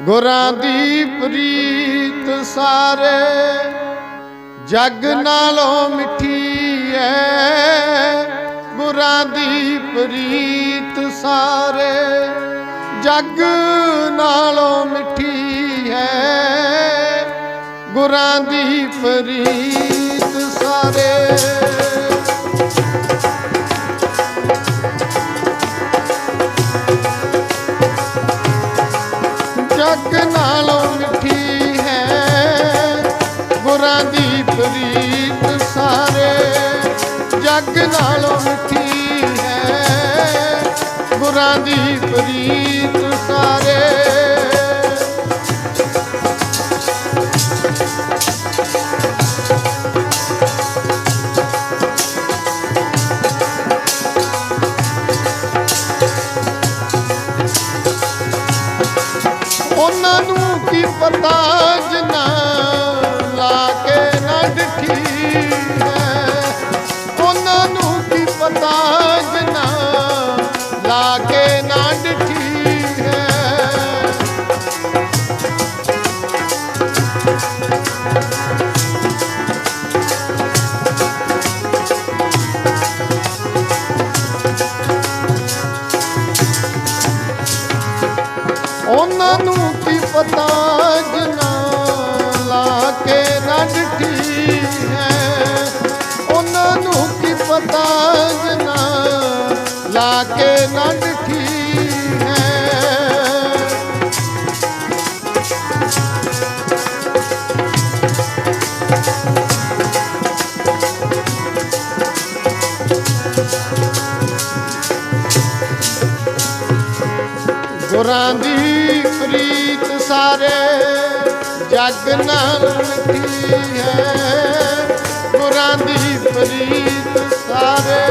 ਗੁਰਾਂ ਦੀ ਪ੍ਰੀਤ ਸਾਰੇ, ਜਗ ਨਾਲੋਂ ਮਿੱਠੀ ਐ। ਗੁਰਾਂ ਦੀ ਪ੍ਰੀਤ ਸਾਰੇ, ਜਗ ਨਾਲੋਂ ਮਿੱਠੀ ਹੈ ਗੁਰਾਂ ਦੀ ਪ੍ਰੀਤ ਜੱਗ ਨਾਲੋਂ ਮਿੱਠੀ ਹੈ। ਗੁਰਾਂ ਦੀ ਪ੍ਰੀਤ ਸਾਰੇ ਜੱਗ ਨਾਲੋਂ ਮਿੱਠੀ ਹੈ। ਗੁਰਾਂ ਦੀ ਪ੍ਰੀਤ ਸਾਰੇ ਉਹਨਾਂ ਨੂੰ ਕੀ ਪਤਾ ਜਨਾ ਲਾ ਕੇ ਨਾ ਡਿਠੀ ਹੈ? ਉਹਨਾਂ ਨੂੰ ਕੀ ਪਤਾ ਉਹਨਾਂ ਨੂੰ ਕੀ ਪਤਾ ਜਨਾ ਲਾ ਕੇ ਨਾ ਹੈ? ਉਹਨਾਂ ਨੂੰ ਕੀ ਪਤਾ ਜਨਾ ਲਾ ਕੇ ਨਾ ਹੈ? ਗੁਰਾਂ ਦੀ ਦੀ ਪ੍ਰੀਤ ਸਾਰੇ ਜਗ ਨਾਲ ਮਿੱਠੀ ਹੈ। ਗੁਰਾਂ ਦੀ ਪ੍ਰੀਤ ਸਾਰੇ